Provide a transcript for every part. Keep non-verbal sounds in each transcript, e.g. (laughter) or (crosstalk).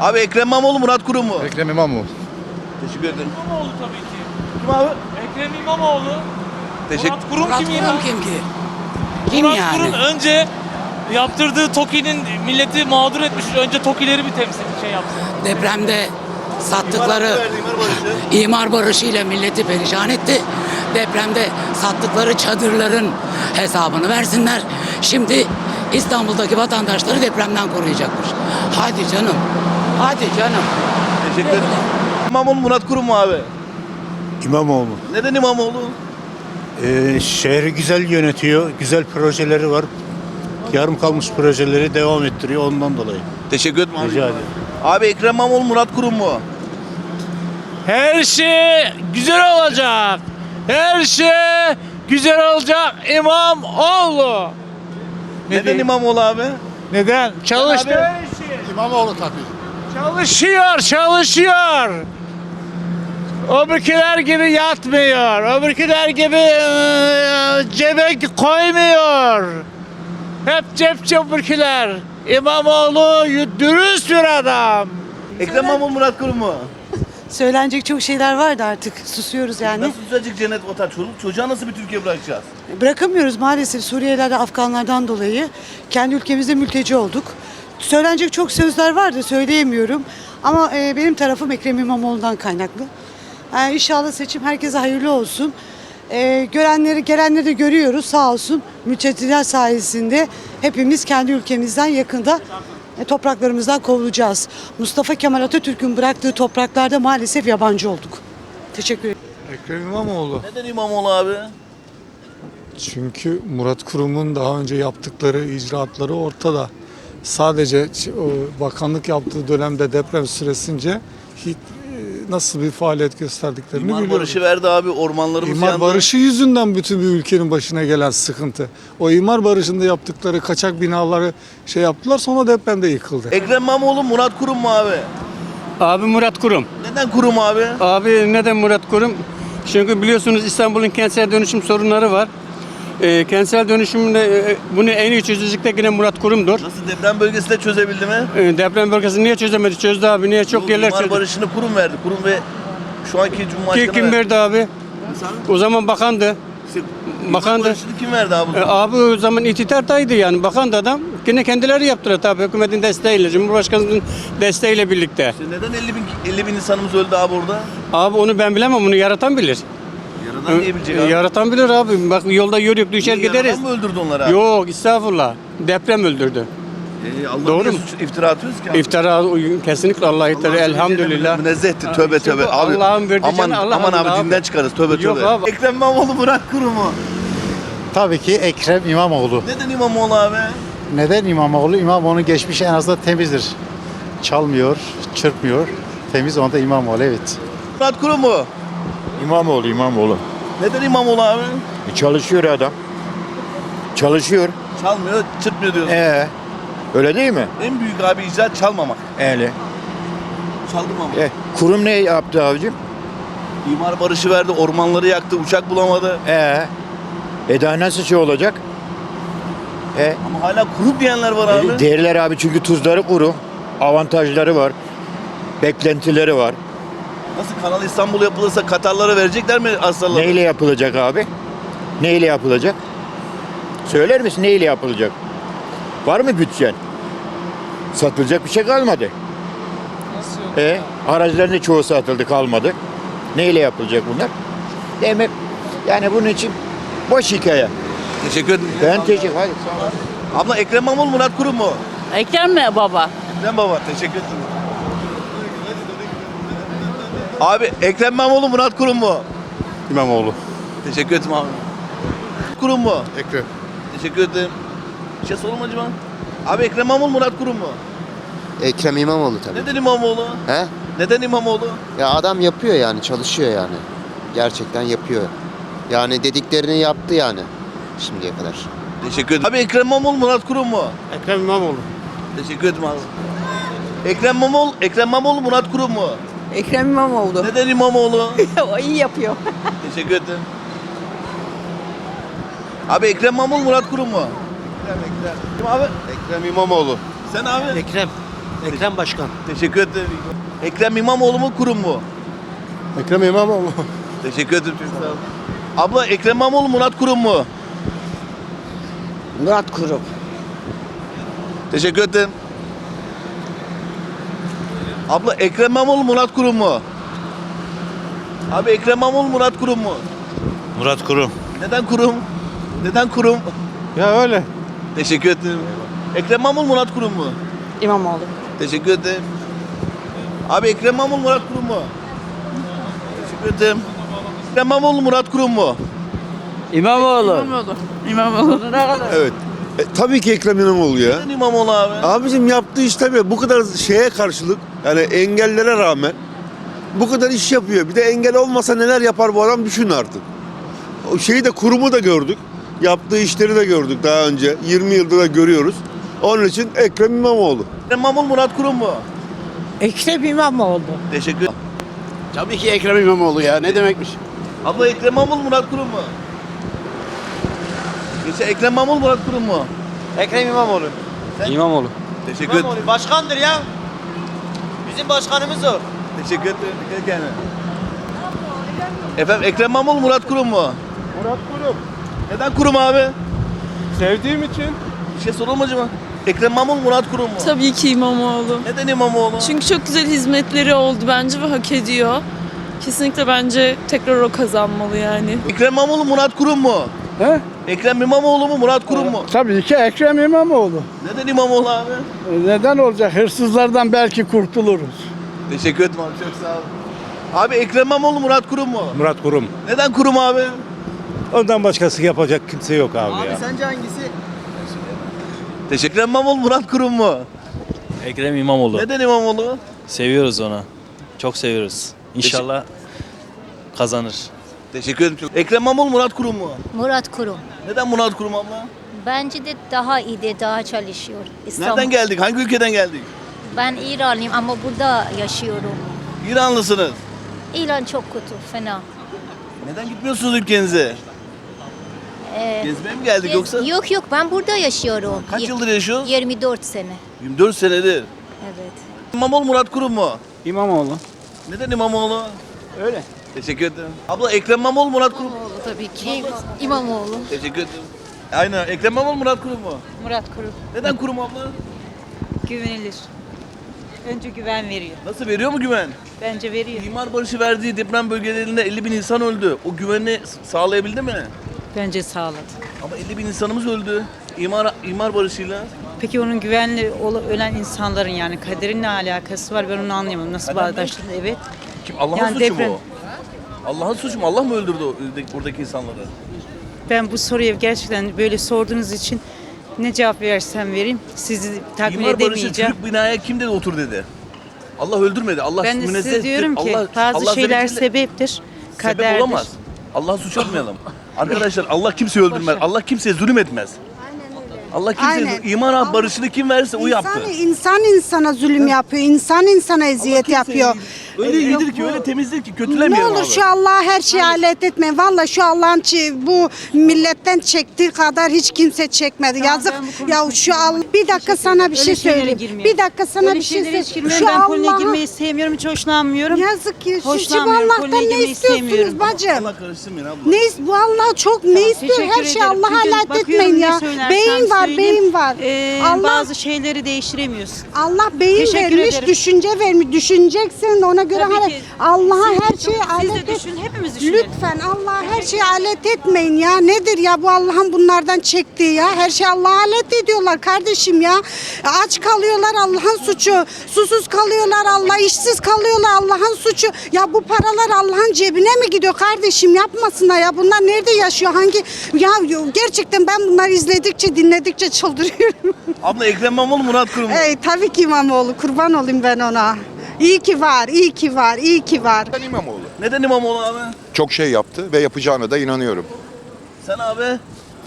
Abi Ekrem İmamoğlu Murat Kurum mu? Ekrem İmamoğlu. Teşekkür ederim. İmamoğlu tabii ki. Kim abi? Ekrem İmamoğlu. Teşekkür Murat Kurum Murat kim ya? Kurum kim ki? Kim Murat yani? Kurum önce yaptırdığı TOKİ'nin milleti mağdur etmiş. Önce TOKİ'leri bir temsil şey yapsın. Depremde sattıkları verdi, imar barışı. imar barışıyla milleti perişan etti. Depremde sattıkları çadırların hesabını versinler. Şimdi İstanbul'daki vatandaşları depremden koruyacakmış. Hadi canım. Hadi canım. Teşekkür ederim. İmamoğlu Murat Kurum mu abi? İmamoğlu. Neden İmamoğlu? Ee, şehri güzel yönetiyor. Güzel projeleri var. Yarım kalmış projeleri devam ettiriyor ondan dolayı. Teşekkür ederim abi. Rica ederim. Abi Ekrem İmamoğlu Murat Kurum mu? Her şey güzel olacak. Her şey güzel olacak İmamoğlu. Neden İmamoğlu abi? Neden? Çalıştı. İmamoğlu tabii. Çalışıyor, çalışıyor. Öbürküler gibi yatmıyor. Öbürküler gibi eee, cebe koymuyor. Hep cep öbürküler. İmamoğlu dürüst bir adam. Ekrem İmamoğlu Murat Kurum mu? (laughs) Söylenecek çok şeyler vardı artık. Susuyoruz yani. Nasıl düzelecek cennet vatan? Çoluk çocuğa nasıl bir Türkiye bırakacağız? Bırakamıyoruz maalesef Suriyelilerden, Afganlardan dolayı. Kendi ülkemizde mülteci olduk. Söylenecek çok sözler vardı söyleyemiyorum. Ama e, benim tarafım Ekrem İmamoğlu'ndan kaynaklı. Yani inşallah seçim herkese hayırlı olsun. E, görenleri, gelenleri de görüyoruz sağ olsun. Mülteciler sayesinde hepimiz kendi ülkemizden yakında e, topraklarımızdan kovulacağız. Mustafa Kemal Atatürk'ün bıraktığı topraklarda maalesef yabancı olduk. Teşekkür ederim. Ekrem İmamoğlu. Neden İmamoğlu abi? Çünkü Murat Kurum'un daha önce yaptıkları icraatları ortada. Sadece bakanlık yaptığı dönemde deprem süresince hiç, e, nasıl bir faaliyet gösterdiklerini İmar biliyoruz. barışı verdi abi ormanlarımız İmar yandı. barışı yüzünden bütün bir ülkenin başına gelen sıkıntı. O imar barışında yaptıkları kaçak binaları şey yaptılar sonra depremde yıkıldı. Ekrem İmamoğlu Murat Kurum mu abi? Abi Murat Kurum. Neden Kurum abi? Abi neden Murat Kurum? Çünkü biliyorsunuz İstanbul'un kentsel dönüşüm sorunları var. Ee, kentsel dönüşümde e, bunu en iyi çözecek de yine Murat Kurum'dur. Nasıl deprem bölgesinde çözebildi mi? Ee, deprem bölgesini niye çözemedi? Çözdü abi. Niye? Çok Yok, yerler çözdü. barışını kurum verdi. Kurum ve şu anki Kim, Cumhurbaşkanı kim verdi abi? O zaman bakandı. Bakandı. barışını kim verdi abi? Ee, abi o zaman iktidardaydı yani. Bakandı adam. Yine kendileri yaptılar tabii. Hükümetin desteğiyle, Cumhurbaşkanı'nın desteğiyle birlikte. İşte neden 50 bin, 50 bin insanımız öldü abi orada? Abi onu ben bilemem. Onu yaratan bilir. Yaradan diye bilecek abi. Yaratan bilir abi. Bak yolda yürüyüp düşer Niye, gideriz. Yaradan mı öldürdü onları abi? Yok estağfurullah. Deprem öldürdü. Ee, Allah Doğru mu? suç- iftira atıyoruz ki abi? İftira kesinlikle Allah iftira. Allah Elhamdülillah. Münezzehtir tövbe işte tövbe. Abi, Allah'ın verdiği aman, Allah aman abi abi. dinden çıkarız tövbe Yok tövbe. abi. Ekrem İmamoğlu Murat Kurum mu? Tabii ki Ekrem İmamoğlu. Neden İmamoğlu abi? Neden İmamoğlu? İmamoğlu'nun geçmişi en azından temizdir. Çalmıyor, çırpmıyor. Temiz onda İmamoğlu evet. Murat Kurum mu? İmamoğlu İmamoğlu. Neden İmamoğlu abi? E, çalışıyor adam. Çalışıyor. Çalmıyor, çırpmıyor diyorsun. Ee, öyle değil mi? En büyük abi icraat çalmamak. Öyle. Çaldırmamak. E, kurum ne yaptı abicim? İmar barışı verdi, ormanları yaktı, uçak bulamadı. Ee, e daha nasıl şey olacak? E, Ama hala kurup diyenler var abi. değerler abi çünkü tuzları kuru. Avantajları var. Beklentileri var. Nasıl Kanal İstanbul yapılırsa Katarlara verecekler mi aslanları? Neyle yapılacak abi? Neyle yapılacak? Söyler misin neyle yapılacak? Var mı bütçen? Satılacak bir şey kalmadı. Nasıl E, araçların da çoğu satıldı kalmadı. Neyle yapılacak bunlar? Demek yani bunun için boş hikaye. Teşekkür ederim. Ben teşekkür Hadi sağ ol. Abla Ekrem İmamoğlu Murat Kurum mu? Ekrem mi baba? Ekrem baba teşekkür ederim. Abi Ekrem İmamoğlu Murat Kurum mu? İmamoğlu. Teşekkür ederim abi. Kurum mu? Ekrem. Teşekkür ederim. Bir şey mu acaba? Abi Ekrem İmamoğlu Murat Kurum mu? Ekrem İmamoğlu tabii. Neden İmamoğlu? He? Neden İmamoğlu? Ya adam yapıyor yani, çalışıyor yani. Gerçekten yapıyor. Yani dediklerini yaptı yani şimdiye kadar. Teşekkür ederim. Abi Ekrem İmamoğlu Murat Kurum mu? Ekrem İmamoğlu. Teşekkür ederim abi. Ekrem İmamoğlu, Ekrem İmamoğlu Murat Kurum mu? Ekrem İmamoğlu. Neden İmamoğlu? (laughs) o iyi yapıyor. Teşekkür ederim. Abi Ekrem İmamoğlu Murat Kurum mu? Ekrem Ekrem. Kim abi? Ekrem İmamoğlu. Sen abi? Ekrem. Ekrem Başkan. Teşekkür ederim. Ekrem İmamoğlu mu kurum mu? Ekrem İmamoğlu. Teşekkür ederim. Çok sağ ol. Abla Ekrem İmamoğlu Murat Kurum mu? Murat Kurum. Teşekkür ederim. Abla Ekrem İmamoğlu Murat Kurum mu? Abi Ekrem İmamoğlu Murat Kurum mu? Murat Kurum. Neden kurum? Neden kurum? Ya öyle. Teşekkür ederim. Ekrem İmamoğlu Murat Kurum mu? İmamoğlu. Teşekkür ederim. Abi Ekrem İmamoğlu Murat Kurum mu? Teşekkür ederim. Ekrem İmamoğlu Murat Kurum mu? İmamoğlu. İmamoğlu. Evet. E, tabii ki Ekrem İmamoğlu ya. Neden İmamoğlu abi? Abicim yaptığı iş tabii bu kadar şeye karşılık yani engellere rağmen bu kadar iş yapıyor. Bir de engel olmasa neler yapar bu adam düşün artık. O şeyi de kurumu da gördük. Yaptığı işleri de gördük daha önce. 20 yıldır da görüyoruz. Onun için Ekrem İmamoğlu. Ekrem İmamoğlu Murat Kurum mu? Ekrem İmamoğlu. Teşekkür Tabii ki Ekrem İmamoğlu ya. Ne demekmiş? Abla Ekrem İmamoğlu Murat Kurum mu? Geçen Ekrem İmamoğlu Murat Kurum mu? Ekrem İmamoğlu. İmamoğlu. Teşekkür ederim. başkandır ya. Bizim başkanımız o. Teşekkür ederim. Dikkat et kendine. Efendim Ekrem İmamoğlu Murat Kurum mu? Murat Kurum. Neden Kurum abi? Sevdiğim için. Bir şey soralım acaba? Ekrem İmamoğlu Murat Kurum mu? Tabii ki İmamoğlu. Neden İmamoğlu? Çünkü çok güzel hizmetleri oldu bence ve hak ediyor. Kesinlikle bence tekrar o kazanmalı yani. Ekrem İmamoğlu Murat Kurum mu? He? Ekrem İmamoğlu mu Murat Kurum mu? Tabii ki Ekrem İmamoğlu. Neden İmamoğlu abi? Neden olacak? Hırsızlardan belki kurtuluruz. Teşekkür ederim abi çok sağ ol. Abi Ekrem İmamoğlu Murat Kurum mu? Murat Kurum. Neden Kurum abi? Ondan başkası yapacak kimse yok abi, ya. sence hangisi? Teşekkür ederim İmamoğlu Murat Kurum mu? Ekrem İmamoğlu. Neden İmamoğlu? Seviyoruz onu. Çok seviyoruz. İnşallah kazanır. Teşekkür ederim çok. Ekrem İmamoğlu Murat Kurum mu? Murat Kurum. Neden Murat Kurum abla? Bence de daha iyi de daha çalışıyor. İstanbul. Nereden geldik? Hangi ülkeden geldik? Ben İranlıyım ama burada yaşıyorum. İranlısınız. İran çok kötü, fena. Neden gitmiyorsunuz ülkenize? Ee, Gezmeye mi geldik gez- yoksa? Yok yok ben burada yaşıyorum. Kaç Ye- yıldır yaşıyorsunuz? 24 sene. 24 senedir. Evet. İmamoğlu Murat Kurum mu? İmamoğlu. Neden İmamoğlu? Öyle. Teşekkür ederim. Abla Ekrem İmamoğlu Murat Kurum mu? tabii ki. İmamoğlu. Teşekkür ederim. Aynen. Ekrem İmamoğlu Murat Kurum mu? Murat Kurum. Neden Kurum abla? Güvenilir. Önce güven veriyor. Nasıl veriyor mu güven? Bence veriyor. İmar barışı verdiği deprem bölgelerinde 50 bin insan öldü. O güveni sağlayabildi mi? Bence sağladı. Ama 50 bin insanımız öldü. İmar, imar barışıyla. Peki onun güvenli ölen insanların yani kaderin ne alakası var ben onu anlayamam. Nasıl Kader mi? bağdaştırdı? Evet. Kim? Allah'ın Yani suçu deprem- mu o? Allah'ın suçu mu? Allah mı öldürdü o- oradaki insanları? Ben bu soruya gerçekten böyle sorduğunuz için ne cevap versem vereyim sizi tatmin İmar barışı edemeyeceğim. Türk binaya kim dedi otur dedi. Allah öldürmedi. Allah Ben de size diyorum ki Allah- bazı Allah şeyler sebepsiz- sebeptir, kaderdir. Sebep olamaz. Allah suç atmayalım. (laughs) Arkadaşlar Allah kimseyi öldürmez. Allah kimseye zulüm etmez. Allah kimseye Aynen. imar barışını kim verirse o yaptı. insan insana zulüm yapıyor. insan insana eziyet Allah kimseye yapıyor. Öyle Yok iyidir ki bu- öyle temizdir ki Ne kötülemeyelim olur abi. şu Allah'a her şeyi alet etmeyin. Valla şu Allah'ın çi- bu milletten çektiği kadar hiç kimse çekmedi. Yazık ben bu konuyu ya şu Allah bir dakika sana bir şey söyleyeyim. Bir dakika sana Öyle bir şey söyleyeyim. girmiyorum. Şu Ben Allah'a girmeyi sevmiyorum, hiç hoşlanmıyorum. yazık ki şu, şu Hoşlanmıyorum, Allah'tan konuya ne girmeyi istiyorsunuz sevmiyorum. bacım? Allah karıştırmayın abla. Ne is- bu Allah çok ne istiyor? Teşekkür Her şey ederim. Allah'a alet bakıyorum etmeyin ne ya. söylersem Beyin var, söyleyeyim, beyin var. ee, Allah Bazı şeyleri değiştiremiyorsun. Allah beyin Teşekkür vermiş, ederim. düşünce vermiş. Düşüneceksin ona göre Tabii hare- ki. Allah'a Siz de her çok- şeyi Siz alet de et. düşün, hepimiz düşünelim. Lütfen Allah'a her şeyi alet etmeyin ya. Nedir ya bu Allah'ın bunlardan çektiği ya? Her şey Allah'a alet ediyorlar kardeşim ya. Aç kalıyorlar Allah'ın suçu. Susuz kalıyorlar Allah, işsiz kalıyorlar Allah'ın suçu. Ya bu paralar Allah'ın cebine mi gidiyor kardeşim? Yapmasınlar ya. Bunlar nerede yaşıyor? Hangi ya gerçekten ben bunları izledikçe, dinledikçe çıldırıyorum. (laughs) Abla Ekrem İmamoğlu Murat Kurum. mu? Ey tabii ki İmamoğlu. Kurban olayım ben ona. İyi ki var, iyi ki var, iyi ki var. İmamoğlu. Neden İmamoğlu abi? Çok şey yaptı ve yapacağına da inanıyorum. Sen abi.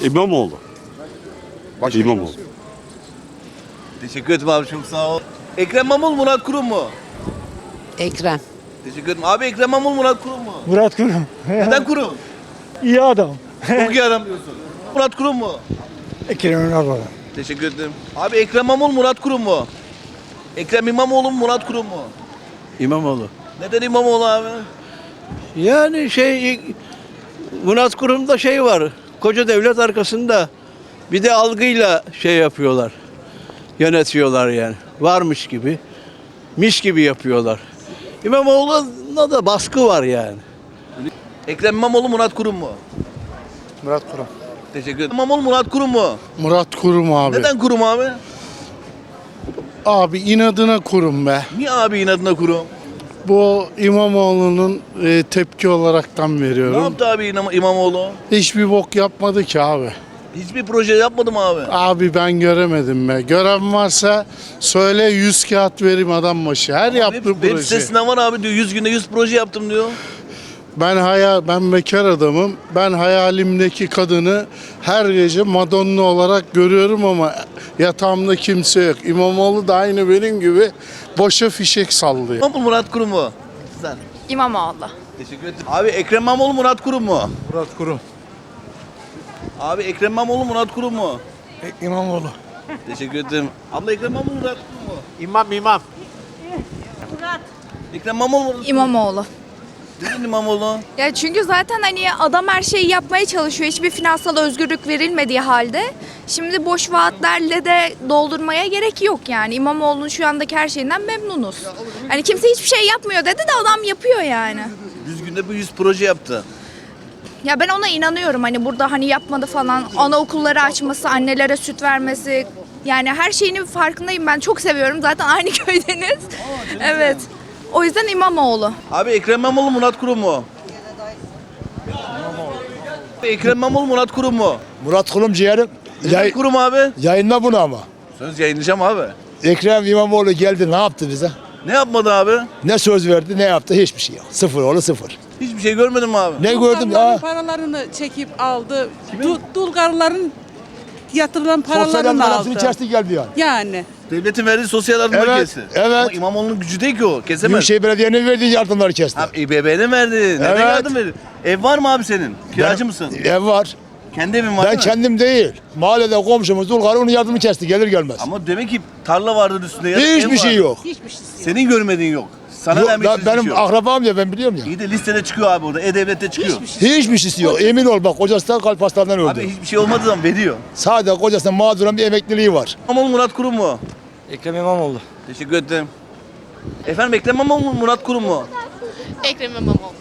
İmamoğlu. Başka İmamoğlu. Teşekkür ederim abi çok sağ ol. Ekrem İmamoğlu Murat Kurum mu? Ekrem. Teşekkür ederim. Abi Ekrem İmamoğlu Murat Kurum mu? Murat Kurum. Neden Kurum? İyi adam. Çok iyi adam diyorsun. Murat Kurum mu? Ekrem İmamoğlu. Teşekkür ederim. Abi Ekrem İmamoğlu Murat Kurum mu? Ekrem İmamoğlu mu Murat Kurum mu? İmamoğlu. Neden İmamoğlu abi? Yani şey Murat Kurum'da şey var. Koca devlet arkasında bir de algıyla şey yapıyorlar. Yönetiyorlar yani. Varmış gibi. Miş gibi yapıyorlar. İmamoğlu'na da baskı var yani. Ekrem İmamoğlu Murat Kurum mu? Murat Kurum. Teşekkür ederim. İmamoğlu Murat Kurum mu? Murat Kurum abi. Neden Kurum abi? Abi inadına kurum be. Niye abi inadına Kurum? Bu İmamoğlu'nun e, tepki olaraktan Ne veriyorum. yaptı abi İmam- İmamoğlu? Hiçbir bok yapmadı ki abi. Hiçbir proje yapmadı mı abi? Abi ben göremedim be. Gören varsa söyle 100 kağıt vereyim adam başı. Her yaptığı Web, web proje. sitesinden var abi diyor 100 günde 100 proje yaptım diyor. Ben hayal ben bekar adamım. Ben hayalimdeki kadını her gece Madonna olarak görüyorum ama yatağımda kimse yok. İmamoğlu da aynı benim gibi boşa fişek sallıyor. İmamoğlu Murat Kurum mu? Sen. İmamoğlu. Teşekkür ederim. Abi Ekrem İmamoğlu Murat Kurum mu? Murat Kurum. Abi Ekrem İmamoğlu Murat Kurum mu? İmamoğlu. Teşekkür ederim. Abla Ekrem İmamoğlu Murat Kurum mu? İmam imam. Ekrem İmamoğlu Murat. İmamoğlu. Neden İmamoğlu? Ya çünkü zaten hani adam her şeyi yapmaya çalışıyor. Hiçbir finansal özgürlük verilmediği halde. Şimdi boş vaatlerle de doldurmaya gerek yok yani. İmamoğlu'nun şu andaki her şeyinden memnunuz. Hani kimse hiçbir şey yapmıyor dedi de adam yapıyor yani. 100 günde bu 100 proje yaptı. Ya ben ona inanıyorum hani burada hani yapmadı falan. Anaokulları açması, annelere süt vermesi. Yani her şeyinin farkındayım ben. Çok seviyorum. Zaten aynı (laughs) köydeniz. Evet. O yüzden İmamoğlu. Abi Ekrem İmamoğlu Murat Kurum mu? Ekrem İmamoğlu Murat Kurum mu? Murat Kurum ciğerim. Neden Kurum abi? yayınla bunu ama. Söz yayınlayacağım abi. Ekrem İmamoğlu geldi ne yaptı bize? Ne yapmadı abi? Ne söz verdi ne yaptı hiçbir şey yok. Sıfır oğlu sıfır. Hiçbir şey görmedim mi abi? Ne gördüm ya? paralarını çekip aldı. Dulgarların yatırılan Sosyal yardım hepsini kesti geldi yani. Yani. Devletin verdiği sosyal yardımları Evet, kesti. evet. Ama İmamoğlu'nun gücü değil ki o. Kesemez. Büyükşehir Belediye'nin verdiği yardımları kesti. Abi İBB'ne verdi. Neden Evet. yardım verir? Ev var mı abi senin? Kiracı Ben- mısın? Ev var. Kendi evin var ben değil mi? kendim değil. Mahallede komşumuz Dulgar onun yardımı kesti gelir gelmez. Ama demek ki tarla vardır üstünde. ya da ev Hiçbir şey vardır. yok. Senin görmediğin yok. Sana Yok, vermek ben- benim şey yok. akrabam ya ben biliyorum ya. İyi de listede çıkıyor abi orada. E-Devlet'te çıkıyor. Hiçbir şey yok. Emin ol bak kocası da kalp hastalığından öldü. Abi hiçbir şey olmadığı zaman veriyor. Sadece kocasının mağduran bir emekliliği var. İmamoğlu Murat Kurum mu? Ekrem İmamoğlu. Teşekkür ederim. Efendim Ekrem İmamoğlu mu Murat Kurum mu? Ekrem İmamoğlu.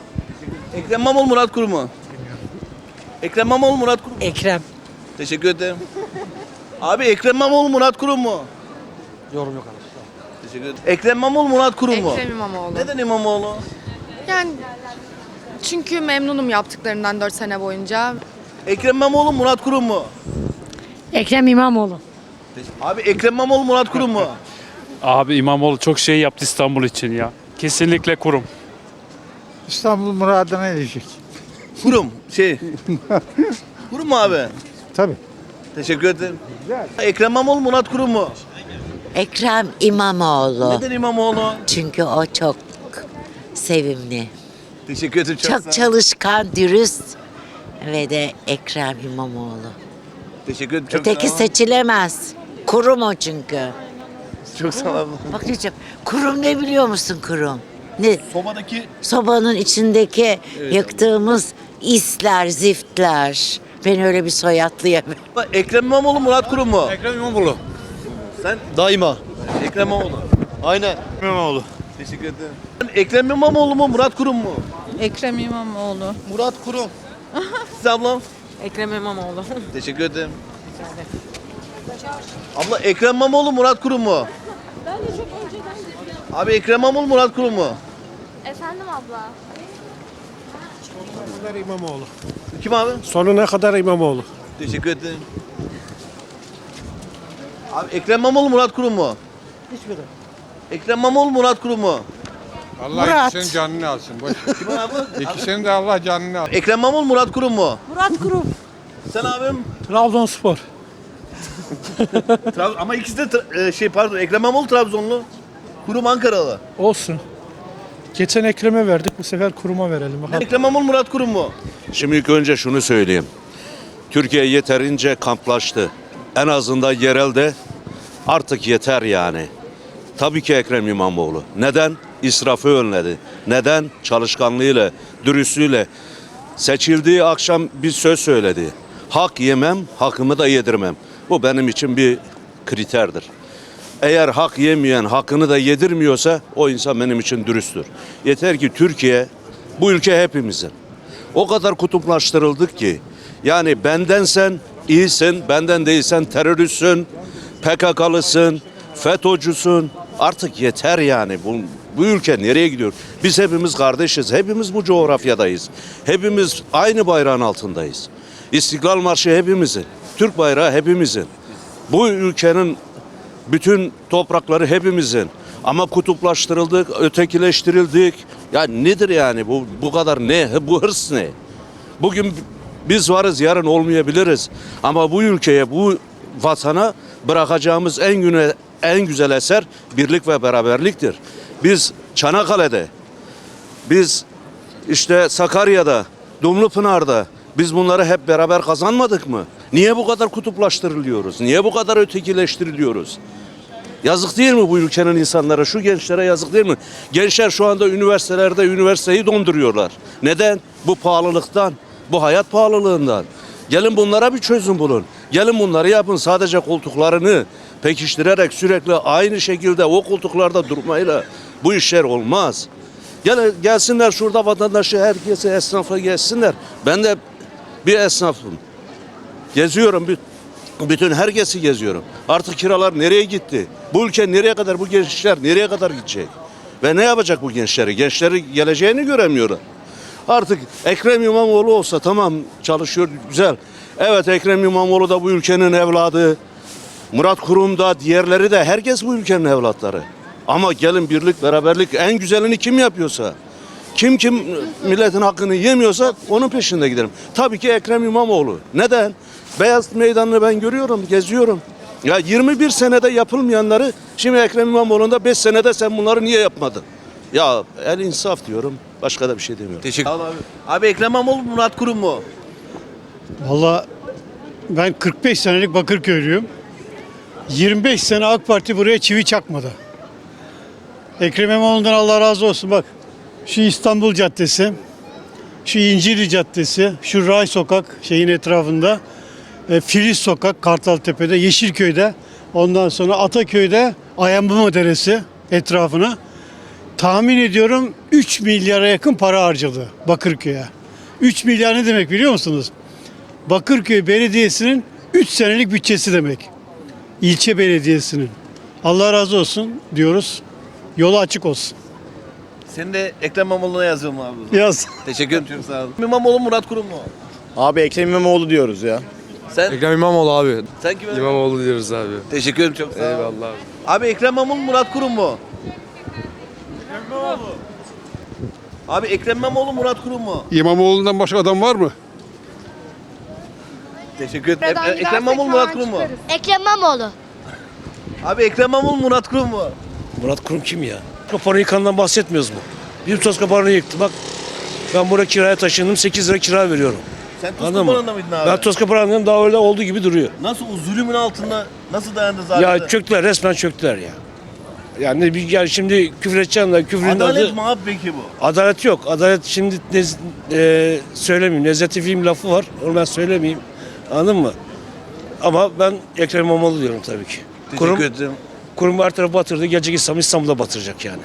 Ekrem İmamoğlu Murat Kurum mu? Ekrem İmamoğlu Murat Kurum mu? Ekrem. Teşekkür ederim. Abi Ekrem İmamoğlu Murat Kurum mu? Yorum yok Teşekkür ederim. Ekrem İmamoğlu Murat Kurum mu? İmamoğlu. Neden İmamoğlu? Yani çünkü memnunum yaptıklarından 4 sene boyunca. Ekrem İmamoğlu Murat Kurum mu? Ekrem İmamoğlu. Abi Ekrem İmamoğlu Murat Kurum mu? (laughs) Abi İmamoğlu çok şey yaptı İstanbul için ya. Kesinlikle kurum. İstanbul muradına erecek. Kurum şey. (laughs) Kurum mu abi? Tabii. Teşekkür ederim. Ekrem İmamoğlu Murat Kurum mu? Ekrem İmamoğlu. Neden İmamoğlu? Çünkü o çok sevimli. Teşekkür ederim. Çok, sağ ol. Çok çalışkan, dürüst ve de Ekrem İmamoğlu. Teşekkür ederim. Çok Öteki ol. seçilemez. Kurum o çünkü. Çok sağ ol. abla. Bak diyeceğim, kurum ne biliyor musun kurum? Ne? Sobadaki Sobanın içindeki yaktığımız isler, ziftler. Ben öyle bir soyatlıyım. Ekrem İmamoğlu Murat Kurum mu? Ekrem İmamoğlu. Sen Daima. Ekrem İmamoğlu. Aynen. İmamoğlu. Teşekkür ederim. Ekrem İmamoğlu mu Murat Kurum mu? Ekrem İmamoğlu. Murat Kurum. Siz ablam? Ekrem İmamoğlu. Teşekkür ederim. Abla Ekrem İmamoğlu Murat Kurum mu? Abi Ekrem İmamoğlu Murat Kurum mu? Efendim abla. İmamoğlu. Kim abi? Sonuna kadar İmamoğlu. Teşekkür ederim. Abi Ekrem İmamoğlu Murat Kurum mu? Hiçbiri. Ekrem İmamoğlu Murat Kurum mu? Allah Murat. ikisinin canını alsın. Boş. Kim abi? İkisinin de Allah canını alsın. Ekrem İmamoğlu Murat Kurum mu? Murat Kurum. Sen abim? Trabzonspor. (laughs) Trab- ama ikisi de tra- e, şey pardon Ekrem İmamoğlu Trabzonlu. Kurum Ankaralı. Olsun. Geçen Ekrem'e verdik bu sefer kuruma verelim. Bakalım. Ekrem İmamoğlu Murat Kurum mu? Şimdi ilk önce şunu söyleyeyim. Türkiye yeterince kamplaştı. En azından yerelde artık yeter yani. Tabii ki Ekrem İmamoğlu. Neden? İsrafı önledi. Neden? Çalışkanlığıyla, dürüstlüğüyle. Seçildiği akşam bir söz söyledi. Hak yemem, hakkımı da yedirmem. Bu benim için bir kriterdir. Eğer hak yemeyen hakkını da yedirmiyorsa o insan benim için dürüsttür. Yeter ki Türkiye, bu ülke hepimizin. O kadar kutuplaştırıldık ki yani benden sen iyisin, benden değilsen teröristsin, PKK'lısın, FETÖ'cüsün. Artık yeter yani. Bu, bu ülke nereye gidiyor? Biz hepimiz kardeşiz. Hepimiz bu coğrafyadayız. Hepimiz aynı bayrağın altındayız. İstiklal Marşı hepimizin. Türk bayrağı hepimizin. Bu ülkenin bütün toprakları hepimizin. Ama kutuplaştırıldık, ötekileştirildik. Ya nedir yani bu bu kadar ne? (laughs) Bu hırs ne? Bugün biz varız, yarın olmayabiliriz. Ama bu ülkeye, bu vatana bırakacağımız en güne, en güzel eser birlik ve beraberliktir. Biz Çanakkale'de, biz işte Sakarya'da, Dumlupınar'da biz bunları hep beraber kazanmadık mı? Niye bu kadar kutuplaştırılıyoruz? Niye bu kadar ötekileştiriliyoruz? Yazık değil mi bu ülkenin insanlara, şu gençlere yazık değil mi? Gençler şu anda üniversitelerde üniversiteyi donduruyorlar. Neden? Bu pahalılıktan, bu hayat pahalılığından. Gelin bunlara bir çözüm bulun. Gelin bunları yapın. Sadece koltuklarını pekiştirerek sürekli aynı şekilde o koltuklarda durmayla bu işler olmaz. Gel, gelsinler şurada vatandaşı herkese esnafa gelsinler. Ben de bir esnafım. Geziyorum. Bütün herkesi geziyorum. Artık kiralar nereye gitti? Bu ülke nereye kadar, bu gençler nereye kadar gidecek? Ve ne yapacak bu gençleri? Gençleri geleceğini göremiyorlar. Artık Ekrem İmamoğlu olsa tamam çalışıyor güzel. Evet Ekrem İmamoğlu da bu ülkenin evladı. Murat Kurum da diğerleri de herkes bu ülkenin evlatları. Ama gelin birlik beraberlik en güzelini kim yapıyorsa kim kim milletin hakkını yemiyorsa onun peşinde giderim. Tabii ki Ekrem İmamoğlu. Neden? Beyaz Meydanı'nı ben görüyorum, geziyorum. Ya 21 senede yapılmayanları şimdi Ekrem İmamoğlu'nda 5 senede sen bunları niye yapmadın? Ya el insaf diyorum. Başka da bir şey demiyorum. Teşekkür abi. Abi Ekrem İmamoğlu mu, Murat Kurum mu? Valla ben 45 senelik Bakırköylüyüm. 25 sene AK Parti buraya çivi çakmadı. Ekrem İmamoğlu'ndan Allah razı olsun bak. Şu İstanbul Caddesi, şu İncirli Caddesi, şu Ray Sokak şeyin etrafında, e, Filiz Sokak Kartaltepe'de, Yeşilköy'de, ondan sonra Ataköy'de Ayambuma Deresi etrafına tahmin ediyorum 3 milyara yakın para harcadı Bakırköy'e. 3 milyar ne demek biliyor musunuz? Bakırköy Belediyesi'nin 3 senelik bütçesi demek. İlçe belediyesinin. Allah razı olsun diyoruz. Yolu açık olsun. Seni de Ekrem İmamoğlu'na yazıyorum abi. Yaz. Teşekkür ederim. Sağ olun. İmamoğlu mu, Murat Kurum mu? Abi Ekrem İmamoğlu diyoruz ya. Sen, Ekrem İmamoğlu abi. sen kime? İmamoğlu diyoruz abi. Teşekkür ederim çok sağ ol. Eyvallah abi. Abi Ekrem İmamoğlu mu, Murat Kurum mu? Abi Ekrem İmamoğlu Murat Kurum mu? İmamoğlu'ndan başka adam var mı? Teşekkür ederim. E- Ekrem İmamoğlu Murat Kurum mu? Ekrem İmamoğlu. Abi Ekrem İmamoğlu Murat Kurum mu? Murat Kurum kim ya? Kapanı yıkandan bahsetmiyoruz mu? Bir toz kapanı yıktı. Bak ben buraya kiraya taşındım 8 lira kira veriyorum. Sen Anladın Toz mı? Kapanı'nda mıydın abi? Ben toz kapanı'nın daha öyle olduğu gibi duruyor. Nasıl o zulümün altında nasıl dayandı zaten? Ya çöktüler resmen çöktüler ya. Yani bir yani şimdi küfür edeceğim de küfrün Adalet adı... mi abi peki bu? Adalet yok. Adalet şimdi nez, e, söylemeyeyim. Nezati film lafı var. Onu ben söylemeyeyim. Anladın mı? Ama ben Ekrem İmamoğlu diyorum tabii ki. Teşekkür ederim. Kurum her tarafı batırdı. Gelecek İstanbul İstanbul'da batıracak yani.